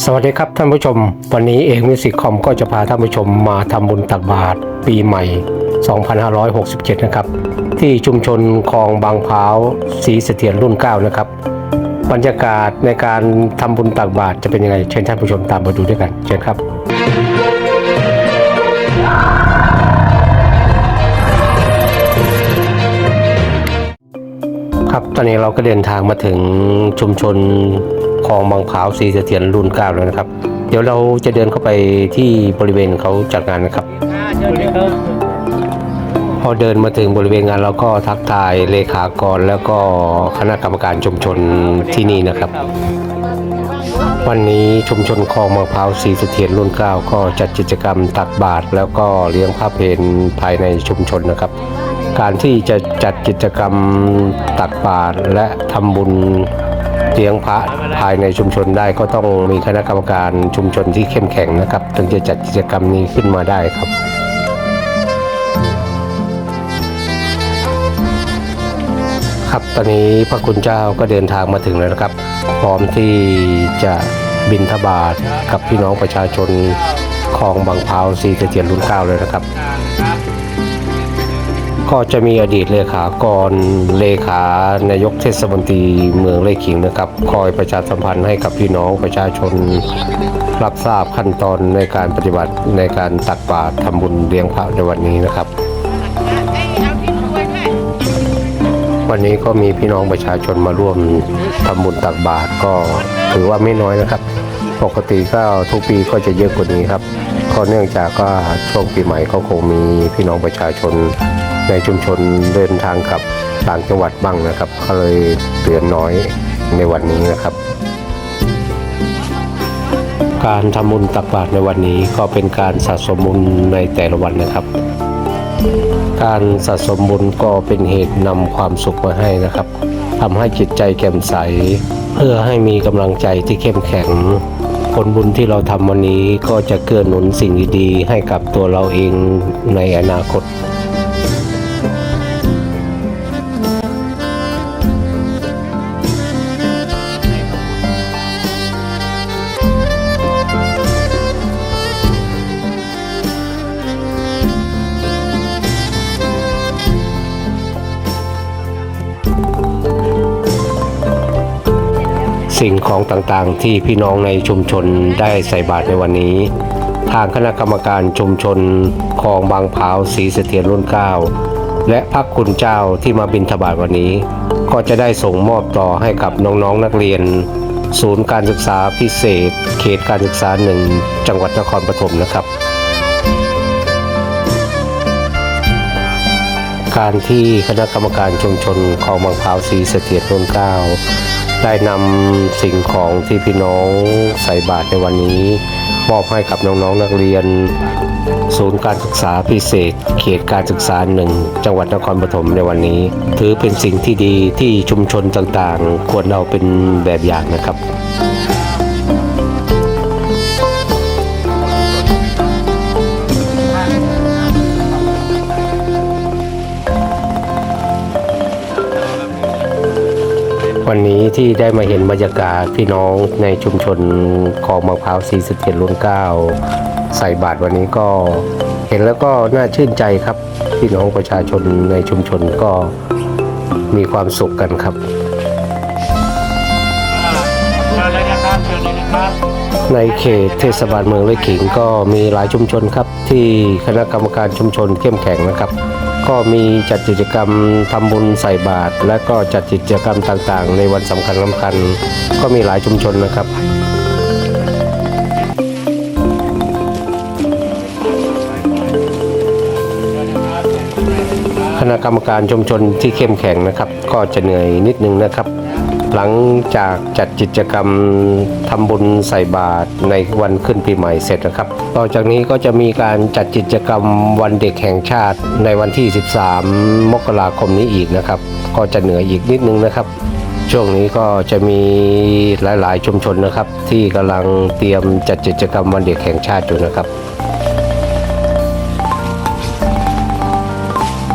สวัสดีครับท่านผู้ชม วันนี้เอกมิวสิกคอมก็จะพาท่านผู้ชมมาทำบุญตักบาตรปีใหม่ 2567 นะครับ ที่ชุมชนคลองบางพร้าวศรีเสถียรรุ่น 9 นะครับ บรรยากาศในการทำบุญตักบาตรจะเป็นยังไง เชิญท่านผู้ชมตามมาดูด้วยกัน เชิญครับครับตอนนี้เราก็เดินทางมาถึงชุมชน องบางพร้าวศรีเสถียรรุ่นเก้าแล้วนะครับ เดี๋ยวเราจะเดินเข้าไปที่บริเวณเขาจัดงานนะครับพอเดินมาถึงบริเวณงานเราก็ทักทายเลขากรแล้วก็คณะกรรมการชุมชนที่นี่นะครับ วันนี้ชุมชนคลองบางพร้าวศรีเสถียรรุ่นเก้าก็จัดกิจกรรมตักบาตรแล้วก็เลี้ยงพระเพลภายในชุมชนนะครับ การที่จะจัดกิจกรรมตักบาตรและทำบุญ เลี้ยงพระภายในชุมชนได้ก็ต้องมีคณะกรรมการชุมชนที่เข้มแข็งนะครับ ถึงจะจัดกิจกรรมนี้ขึ้นมาได้ครับครับตอนนี้พระคุณเจ้าก็เดินทางมาถึงแล้วนะครับ พร้อมที่จะบินทบาทกับพี่น้องประชาชนคลองบางพาวสีเสถียรรุ่นเก้าเลยนะครับ ก็จะมีอดีตเลขากรเลขานายกเทศมนตรีเมืองไร่ขิงนะครับ คอยประชาสัมพันธ์ให้กับพี่น้องประชาชน รับทราบขั้นตอนในการปฏิบัติในการตักบาตรทำบุญเลี้ยงพระในวันนี้นะครับ วันนี้ก็มีพี่น้องประชาชนมาร่วมทำบุญตักบาตรก็ถือว่าไม่น้อยนะครับ ปกติก็ทุกปีก็จะเยอะกว่านี้ครับก็เนื่องจากก็ช่วงปีใหม่ก็คงมีพี่น้องประชาชน ในชุมชนเดินทางกลับต่างจังหวัดบ้างนะครับก็เลยเหลือน้อยในวันนี้นะครับ การทำบุญตักบาตรในวันนี้ก็เป็นการสะสมบุญในแต่ละวันนะครับ การสะสมบุญก็เป็นเหตุนำความสุขมาให้นะครับทำให้จิตใจแจ่มใส เพื่อให้มีกำลังใจที่เข้มแข็งผลบุญที่เราทำวันนี้ก็จะเกื้อหนุนสิ่งดีๆให้กับตัวเราเองในอนาคต สิ่งของต่างๆ ที่พี่น้องในชุมชนได้ใส่บาตรในวันนี้ ทางคณะกรรมการชุมชนคลองบางพาวศรีเสถียรรุ่นเก้าและพระคุณเจ้าที่มาบิณฑบาตวันนี้ ก็จะได้ส่งมอบต่อให้กับน้องๆนักเรียน ศูนย์การศึกษาพิเศษ เขตการศึกษาหนึ่งจังหวัดนครปฐมนะครับ การที่คณะกรรมการชุมชนคลองบางพร้าวศรีเสถียรรุ่นเก้าได้นำสิ่งของที่พี่น้องใส่บาตรในวันนี้ มอบให้กับน้องๆนักเรียน ศูนย์การศึกษาพิเศษ เขตการศึกษาหนึ่งจังหวัดนครปฐมในวันนี้ ถือเป็นสิ่งที่ดีที่ชุมชนต่างๆ ควรเอาเป็นแบบอย่างนะครับ วันนี้ที่ได้มาเห็นบรรยากาศพี่น้องในชุมชนคลองบางพร้าว 47รุ่น9ใส่บาตรวันนี้ก็เห็นแล้วก็น่าชื่นใจครับ พี่น้องประชาชนในชุมชนก็มีความสุขกันครับ ในเขตเทศบาลเมืองไร่ขิงก็มีหลายชุมชนครับที่คณะกรรมการชุมชนเข้มแข็งนะครับ ก็มีจัดกิจกรรมทำบุญใส่บาตรและก็จัดกิจกรรมต่างๆ ในวันสำคัญสำคัญก็มีหลายชุมชนนะครับคณะกรรมการชุมชนที่เข้มแข็งนะครับ ก็จะเหนื่อยนิดนึงนะครับ หลังจากจัดกิจกรรมทำบุญใส่บาตรในวันขึ้นปีใหม่เสร็จนะครับ ต่อจากนี้ก็จะมีการจัดกิจกรรมวันเด็กแห่งชาติในวันที่ 13 มกราคมนี้อีกนะครับ ก็จะเหนืออีกนิดนึงนะครับ ช่วงนี้ก็จะมีหลาย ๆ ชุมชนนะครับ ที่กำลังเตรียมจัดกิจกรรมวันเด็กแห่งชาติอยู่นะครับ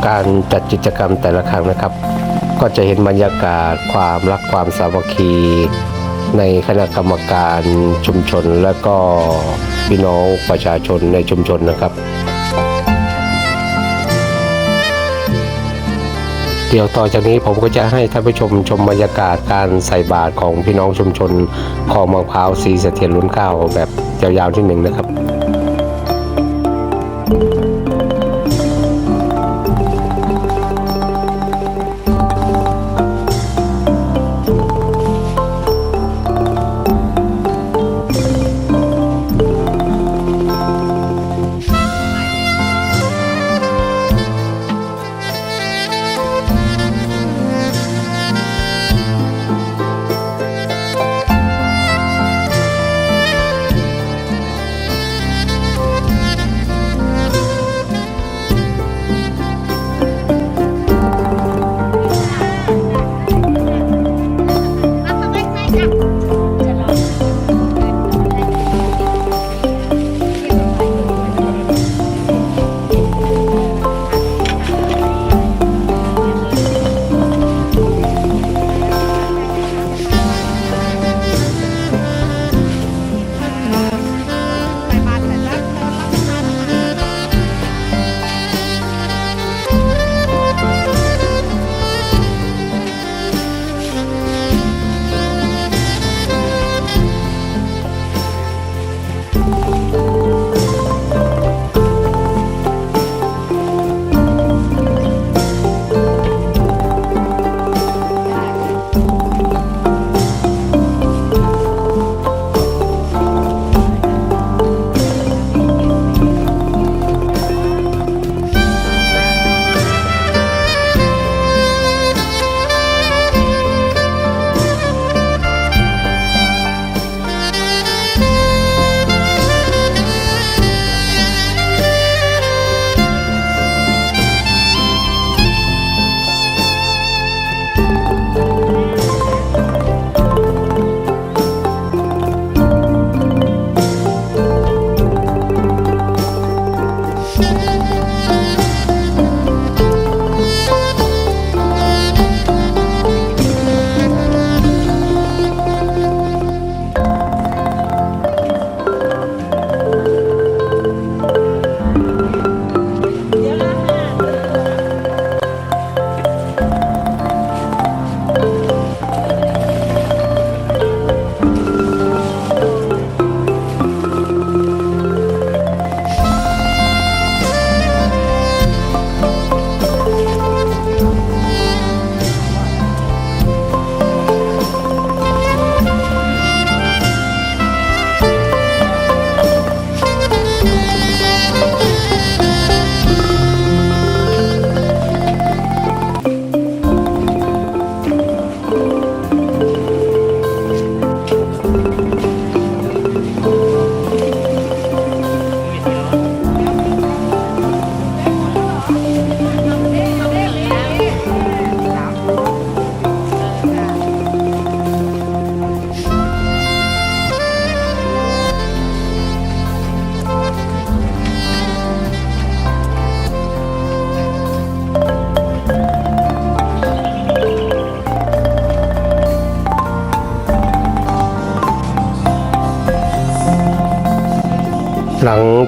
การจัดกิจกรรมแต่ละครั้งนะครับ ก็จะเห็นบรรยากาศความรักความสามัคคี ในคณะกรรมการชุมชนและก็พี่น้องประชาชนในชุมชนนะครับ เดี๋ยวต่อจากนี้ผมก็จะให้ท่านผู้ชมชมบรรยากาศการใส่บาตรของพี่น้องชุมชนคลองมะพร้าวสีเสถียรลุ้นเก้าวแบบยาวๆที่หนึ่งนะครับ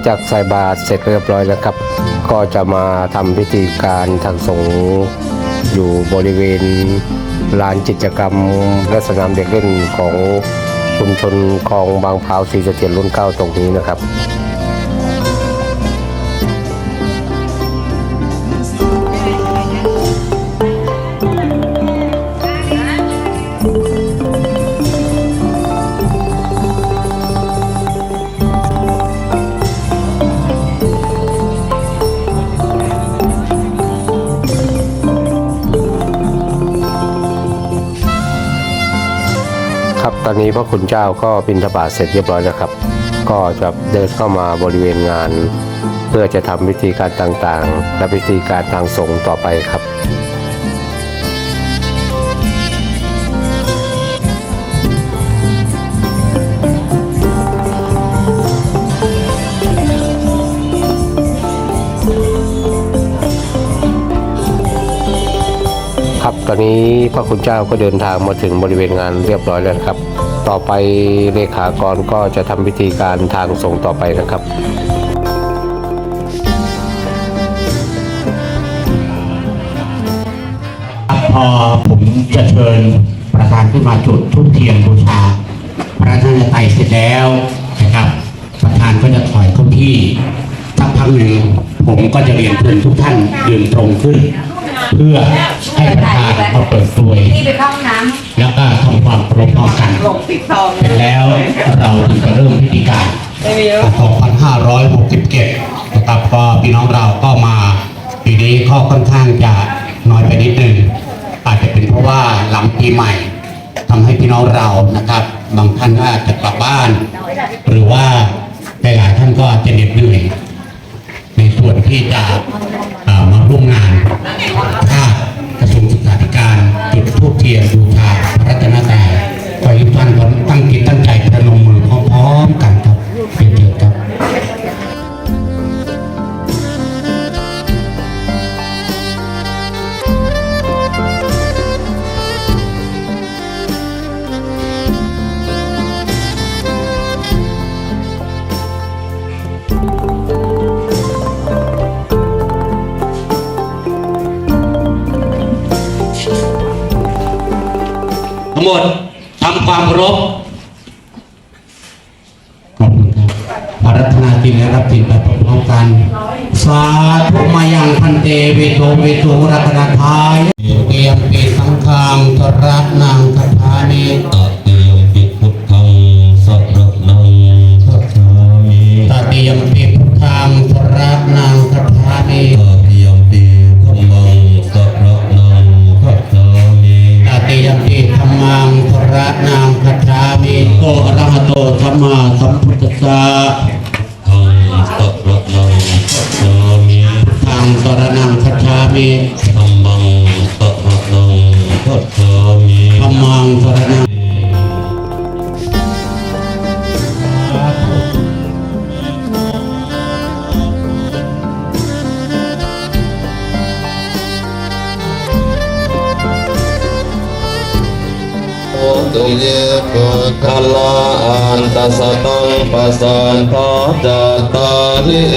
จากใส่บาตรเสร็จเรียบร้อยแล้วครับ ก็จะมาทำพิธีการทางสงฆ์อยู่บริเวณลานกิจกรรมและสนามเด็กเล่นของชุมชนคลองบางพร้าวสีเสถียรรุ่นเก้าตรงนี้นะครับ อนนี้พระคุณเจ้าก็บิณฑบาทเสร็จเรียบร้อยแล้วครับ ก็จะเดินเข้ามาบริเวณงาน เพื่อจะทำพิธีการต่างๆ และพิธีการทางสงฆ์ต่อไปครับ ตอนนี้พระคุณเจ้าก็เดินทางมาถึงบริเวณงานเรียบร้อยแล้วครับ ต่อไปเลขากรก็จะทำพิธีการทางส่งต่อไปนะครับพอผมจะเชิญประธานขึ้นมาจุดทุกเทียนบูชา พระท่านไตรเสร็จแล้วนะครับ ประธานก็จะถอยเข้าที่สักพักหนึ่งผมก็จะเรียนเชิญทุกท่านยืนตรงขึ้น เพื่อให้ประธานมาเปิดตัวนี่ไปเข้าห้องน้แล้วก็ทำความเคารพพร้อมกันหลงปิดทองเสร็จแล้วเราถึงจะเริ่มพิธีการไม่มีแล้ว2567นะครับก็พี่น้องเราก็มาปีนี้ก็ค่อนข้างจะน้อยไปนิดนึงอาจจะเป็นเพราะว่าหลังปีใหม่ทำให้พี่น้องเรานะครับ บางท่านก็อาจจะกลับบ้าน หรือว่าหลายๆท่านก็อาจจะเหน็ดเหนื่อย ในส่วนที่จะเอ่อ ร่วมงานถ้ากระทรวงศึกษาธิการจุดทูปเทียนบูชาพระรัตนตรัยขอให้ทุกท่านตั้งจิตตั้งใจประนมมือพร้อมๆกัน ทั้งหมดทำความเคารพขอบคุณครับพระรัตนาตินและรับตินไปพร้อมกัน สาธุมายังพันเตเวโตเวโตรัตนาทายเตรียมปิสังฆังตระนางคาถานิ มมาสัมพุทธัสสะทังสัรนังคัจฉามิทางตระนังคาถามิธัมมังสัรนังคัจฉามิธรรมังตระนัง เยปุคลาอันตัสตังปัสสันทาจัตตาริเอ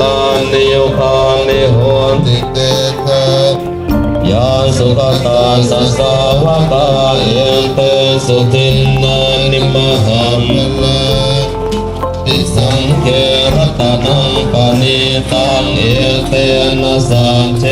ตานิโยคามิโหติเตทยานสุขตาสัสสาวกาเอเตสุทินนานิมหัมติสังเกรตนังปานิตังเอเตนะสังเช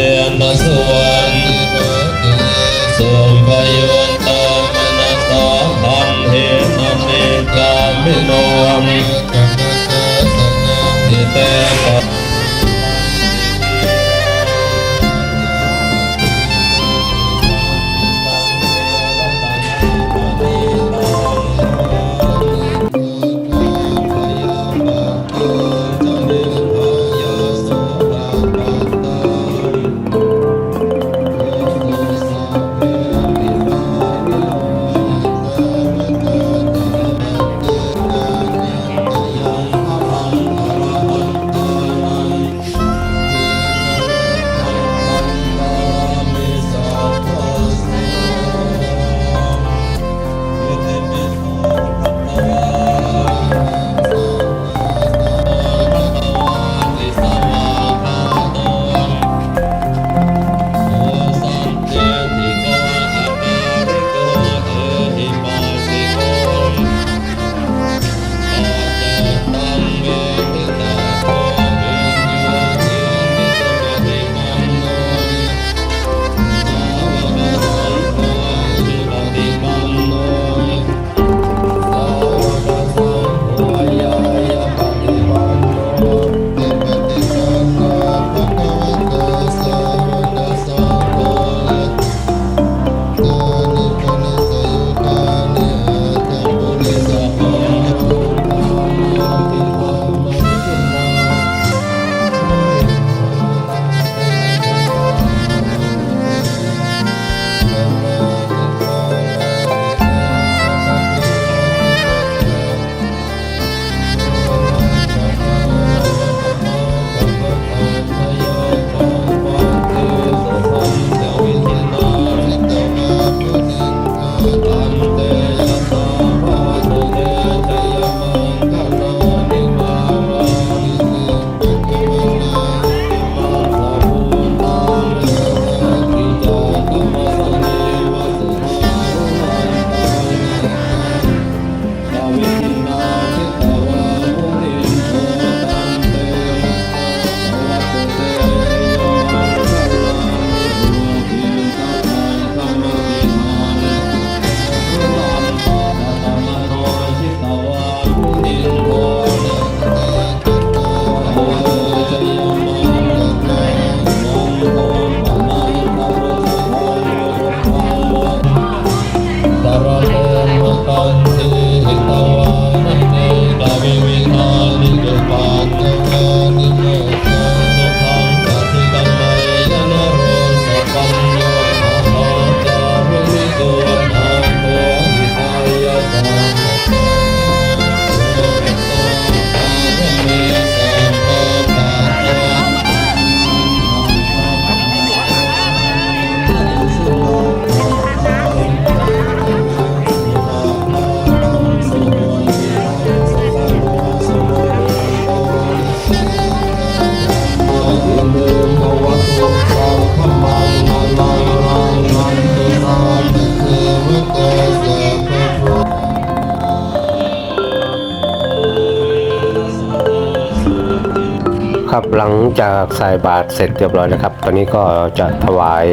หลังจากใส่บาตรเสร็จเรียบร้อยนะครับ ตอนนี้ก็จะถวาย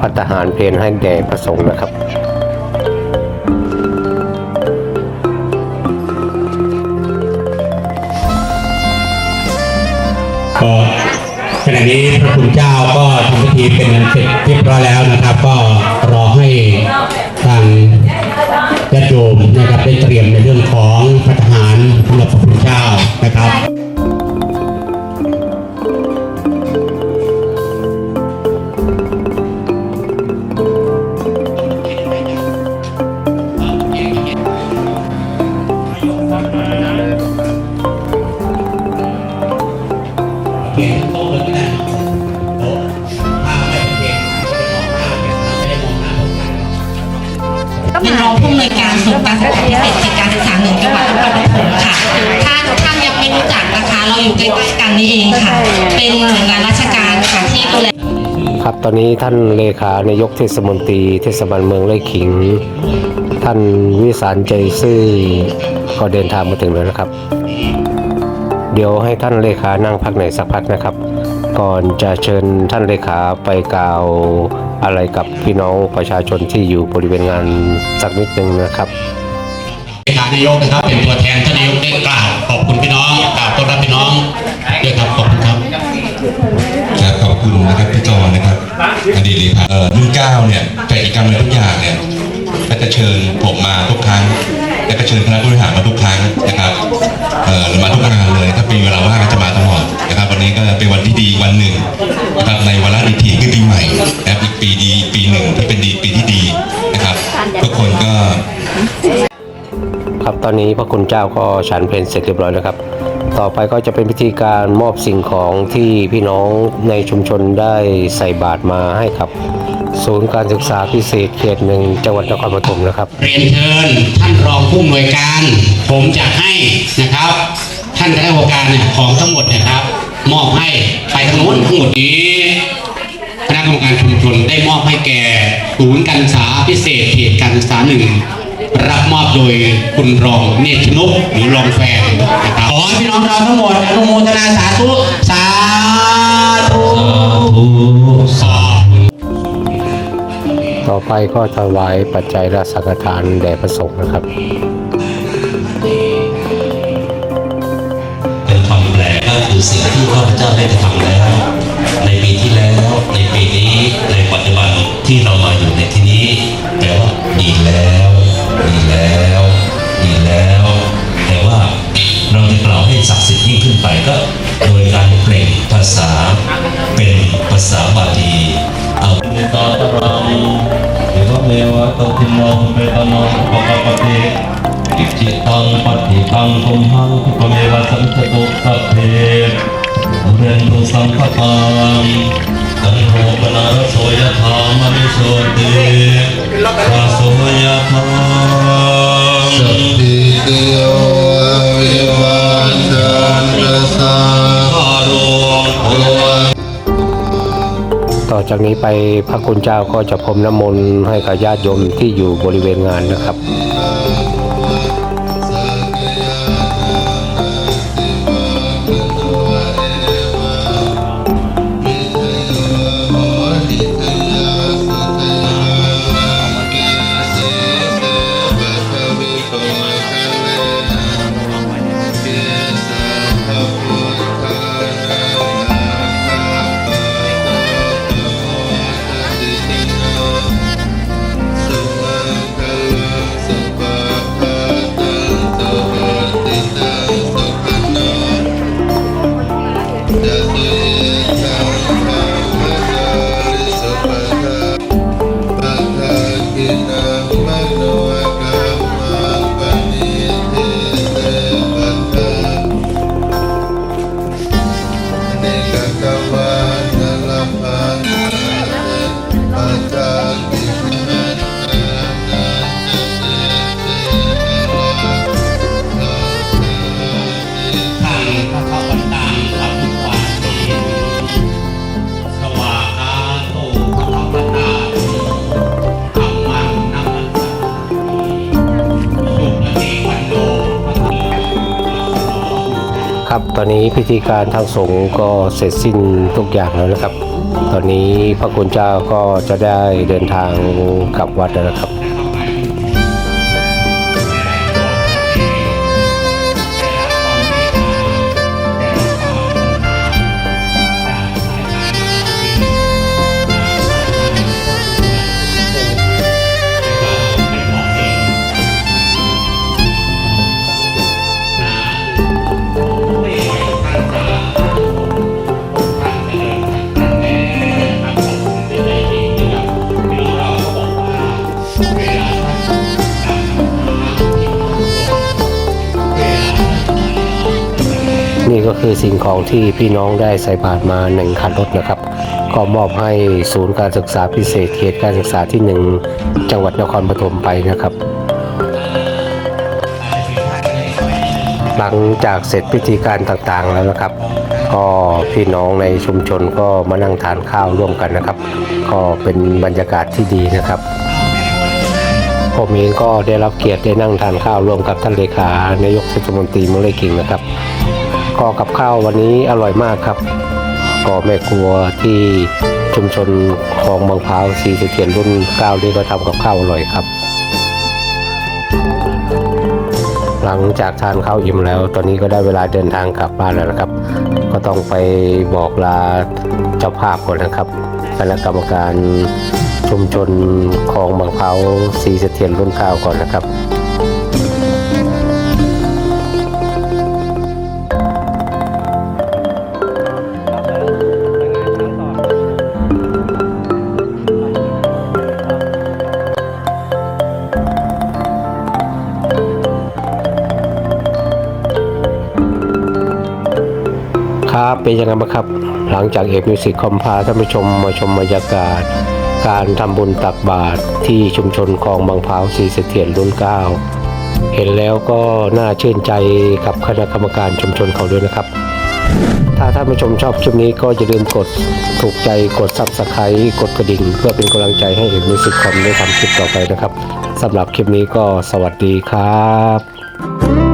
พัฒหารเพลให้แด่พระสงฆ์นะครับก็ขณะนี้พระคุณเจ้าก็ทำพิธีเป็นอันเสร็จเรียบร้อยแล้วนะครับ ก็รอให้ทางญาติโยมนะครับได้เตรียมในเรื่องของพระทหารสำหรับพระคุณเจ้านะครับ ผู้อำนวยการศูนย์การศึกษาพิเศษเขตการศึกษาหนึ่งจังหวัดนครปฐมค่ะถ้าทุกท่านยังไม่รู้จักนะคะเราอยู่ใกล้ๆกันนี่เองค่ะ เป็นหน่วยงานราชการค่ะที่ดูแลครับตอนนี้ท่านเลขานายกเทศมนตรีเทศบาลเมืองไร่ขิง ท่านวิสารใจซื่อก็เดินทางมาถึงแล้วนะครับ เดี๋ยวให้ท่านเลขานั่งพักไหนอยสักพักนะครับ ก่อนจะเชิญท่านเลขาไปกล่าว อะไรกับพี่น้องประชาชนที่อยู่บริเวณงานสักนิดนึงนะครับเลขานายกนะครับเป็นตัวแทนท่านนายกได้กล่าวขอบคุณพี่น้องกล่าวต้อนรับพี่น้องด้วยครับขอบคุณครับครับขอบคุณนะครับพี่จอนะครับอดีตเลขาเอ่อรุ่นเก้าเนี่ยกิจกรรมอะไรทุกอย่างเนี่ยก็จะเชิญผมมาทุกครั้งและก็เชิญคณะผู้บริหาร ตอนนี้พระคุณเจ้าก็ฉันเพลเสร็จเรียบร้อยแล้วครับ ต่อไปก็จะเป็นพิธีการมอบสิ่งของที่พี่น้องในชุมชนได้ใส่บาตรมาให้กับ ศูนย์การศึกษาพิเศษเขตหนึ่งจังหวัดนครปฐมนะครับ เรียนเชิญท่านรองผู้อำนวยการ ผมจะให้นะครับ ท่านคณะกรรมการเนี่ยของทั้งหมดนะครับ มอบให้ไปทางโน้นทั้งหมดนี้คณะกรรมการชุมชนได้มอบให้แก่ศูนย์การศึกษาพิเศษเขตการศึกษาหนึ่ง รับมอบโดยคุณรองเนตรชนกหรือรองแฟนนะครับขอให้พี่น้องเราทั้งหมดอนุโมทนาสาธุสาธุสาธุต่อไปก็ถวายปัจจัยราชสังฆทานแด่พระสงฆ์นะครับเป็นความแปลกก็คือสิ่งที่ข้าพเจ้าได้กระทำแล้ว ในปีที่แล้วในปีนี้ในปัจจุบันที่เรามาอยู่ในที่นี้แต่ว่าดีแล้ว ดีแล้วดีแล้ว แต่ว่าเราจะกล่าวให้ศักดิ์สิทธิ์ยิ่งขึ้นไปก็โดยการเปล่งภาษาเป็นภาษาบาลีเอาตาตรังเอวเมวะตติโมเปตโนปะปะปะเตอิจิตังปฏิตังตุมหังคุปเมวะสันตตุสัพเพ เรนตุสังคตังตันโหปนารโสยธามณิโชติวาโสยธาสัพพิติโยวิวัชชันสาคารวโอต่อจากนี้ไปพระคุณเจ้าก็จะพรมน้ำมนต์ให้กับญาติโยมที่อยู่บริเวณงานนะครับ ตอนนี้พิธีการทางสงฆ์ก็เสร็จสิ้นทุกอย่างแล้วนะครับ ตอนนี้พระคุณเจ้าก็จะได้เดินทางกลับวัดแล้วนะครับ คือสิ่งของที่พี่น้องได้ใส่บาตรมาหนึ่งคันรถนะครับ ก็มอบให้ศูนย์การศึกษาพิเศษเขตการศึกษาที่หนึ่งจังหวัดนครปฐมไปนะครับ หลังจากเสร็จพิธีการต่างๆแล้วนะครับ ก็พี่น้องในชุมชนก็มานั่งทานข้าวร่วมกันนะครับ ก็เป็นบรรยากาศที่ดีนะครับผมเองก็ได้รับเกียรติได้นั่งทานข้าวร่วมกับท่านเลขานายกเทศมนตรีเมืองเลกิงนะครับ ก็กับข้าววันนี้อร่อยมากครับ ก็แม่ครัวที่ชุมชนคลองบางพร้าวสีเสถียรรุ่นเก้านี่ก็ทำกับข้าวอร่อยครับ หลังจากทานข้าวอิ่มแล้ว ตอนนี้ก็ได้เวลาเดินทางกลับบ้านแล้วนะครับ ก็ต้องไปบอกลาเจ้าภาพก่อนนะครับคณะกรรมการชุมชนคลองบางพร้าวสีเสถียรรุ่นเก้าก่อนนะครับ ครับเป็นยังไงบ้างครับ หลังจากเอกมิวสิกคอมพาท่านผู้ชมมาชมบรรยากาศ การทำบุญตักบาตรที่ชุมชนคลองบางพร้าวสีเสถียรรุ่นเก้าเห็นแล้วก็น่าชื่นใจกับคณะกรรมการชุมชนเขาด้วยนะครับ ถ้าท่านผู้ชมชอบคลิปนี้ก็อย่าลืมกดถูกใจกดซับสไครต์กดกระดิ่ง เพื่อเป็นกำลังใจให้เอกมิวสิกคอมได้ทำคลิปต่อไปนะครับสำหรับคลิปนี้ก็สวัสดีครับ